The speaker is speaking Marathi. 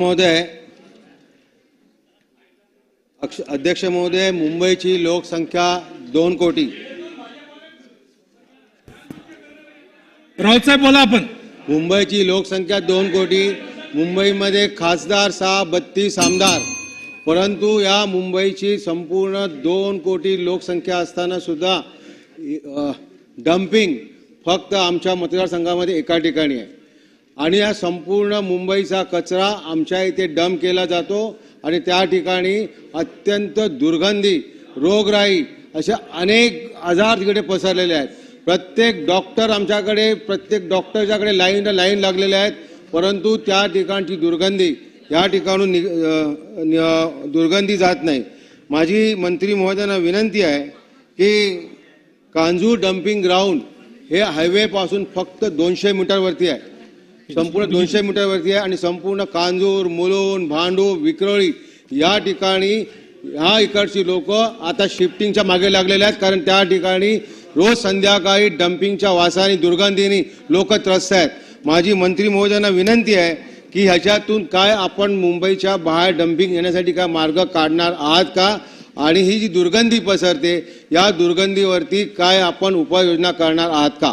महोदय अध्यक्ष महोदय मुंबईची लोकसंख्या दोन कोटी. राऊतसाहेब बोला आपण. मुंबईची लोकसंख्या दोन कोटी. मुंबईमध्ये खासदार सहा बत्तीस आमदार. परंतु या मुंबईची संपूर्ण दोन कोटी लोकसंख्या असताना सुद्धा डम्पिंग फक्त आमच्या मतदारसंघामध्ये एका ठिकाणी आहे. आणि या संपूर्ण मुंबईचा कचरा आमच्या इथे डंप केला जातो आणि त्या ठिकाणी अत्यंत दुर्गंधी रोगराई अशा अनेक आजार तिकडे पसरलेले आहेत. प्रत्येक डॉक्टर आमच्याकडे प्रत्येक डॉक्टरच्याकडे लाईन लाईन लागलेले आहेत. परंतु त्या ठिकाणची दुर्गंधी या ठिकाणून नि- दुर्गंधी जात नाही. माझी मंत्री महोदयांना विनंती आहे की कांजूर डम्पिंग ग्राउंड हे हायवेपासून फक्त दोनशे मीटरवरती आहे. संपूर्ण दोनशे मीटरवरती आहे आणि संपूर्ण कांजूर मुलुंड भांडू विक्रोळी या ठिकाणी ह्या इकडची लोक आता शिफ्टिंगच्या मागे लागलेले आहेत कारण त्या ठिकाणी रोज संध्याकाळी डम्पिंगच्या वासाने दुर्गंधीने लोक त्रस्त आहेत. माझी मंत्री महोदयांना विनंती आहे की ह्याच्यातून काय आपण मुंबईच्या बाहेर डम्पिंग येण्यासाठी काय मार्ग काढणार आहात का? आणि ही जी दुर्गंधी पसरते या दुर्गंधीवरती काय आपण उपाययोजना करणार आहात का?